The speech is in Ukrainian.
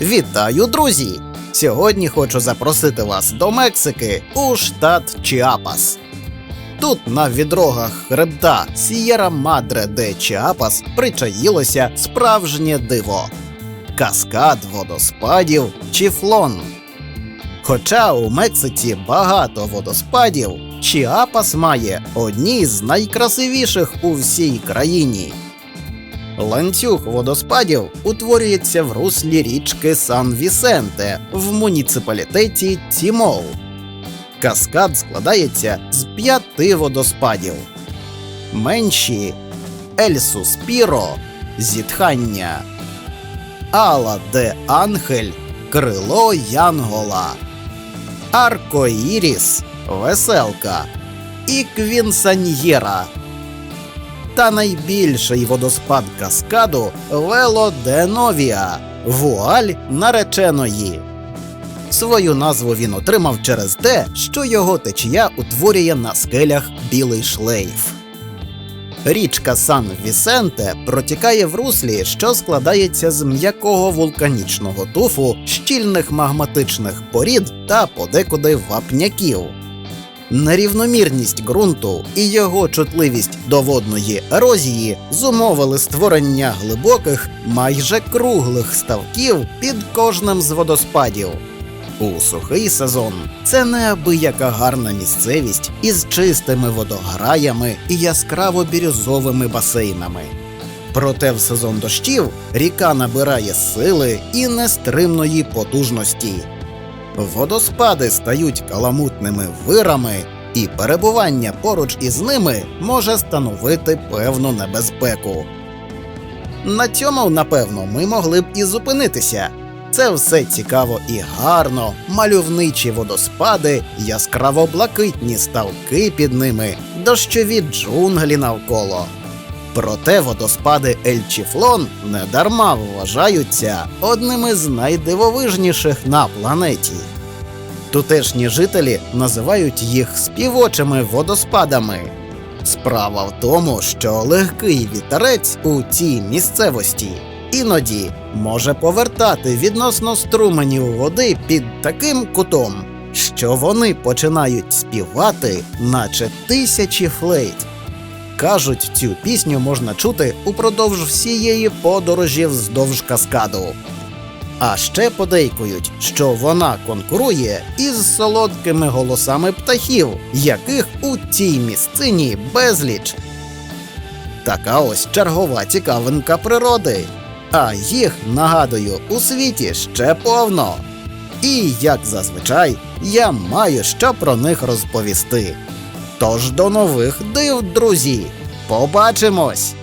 Вітаю, друзі! Сьогодні хочу запросити вас до Мексики у штат Чіапас. Тут на відрогах хребта Сієра Мадре де Чіапас причаїлося справжнє диво каскад водоспадів Чіфлон. Хоча у Мексиці багато водоспадів, Чіапас має одні з найкрасивіших у всій країні. Ланцюг водоспадів утворюється в руслі річки Сан Вісенте в муніципалітеті Тімол. Каскад складається з п'яти водоспадів. Менші Ель Суспіро зітхання, Ала де Ангель Крило Янгола, Аркоїріс Веселка і Квінсаньєра та найбільший водоспад каскаду Вело де Новія вуаль нареченої. Свою назву він отримав через те, що його течія утворює на скелях білий шлейф. Річка Сан Вісенте протікає в руслі, що складається з м'якого вулканічного туфу, щільних магматичних порід та подекуди вапняків. Нерівномірність ґрунту і його чутливість до водної ерозії зумовили створення глибоких, майже круглих ставків під кожним з водоспадів. У сухий сезон це неабияка гарна місцевість із чистими водограями і яскраво бірюзовими басейнами. Проте в сезон дощів ріка набирає сили і нестримної потужності. Водоспади стають каламутними вирами, і перебування поруч із ними може становити певну небезпеку. На цьому, напевно, ми могли б і зупинитися. Це все цікаво і гарно, мальовничі водоспади, яскраво блакитні ставки під ними, дощові джунглі навколо. Проте водоспади Ельчіфлон недарма вважаються одними з найдивовижніших на планеті. Тутешні жителі називають їх співочими водоспадами. Справа в тому, що легкий вітерець у цій місцевості іноді може повертати відносно струменів води під таким кутом, що вони починають співати, наче тисячі флейт. Кажуть, цю пісню можна чути упродовж всієї подорожі вздовж каскаду. А ще подейкують, що вона конкурує із солодкими голосами птахів, яких у цій місцині безліч. Така ось чергова цікавинка природи. А їх, нагадую, у світі ще повно. І, як зазвичай, я маю що про них розповісти. Тож до нових див, друзі! Побачимось!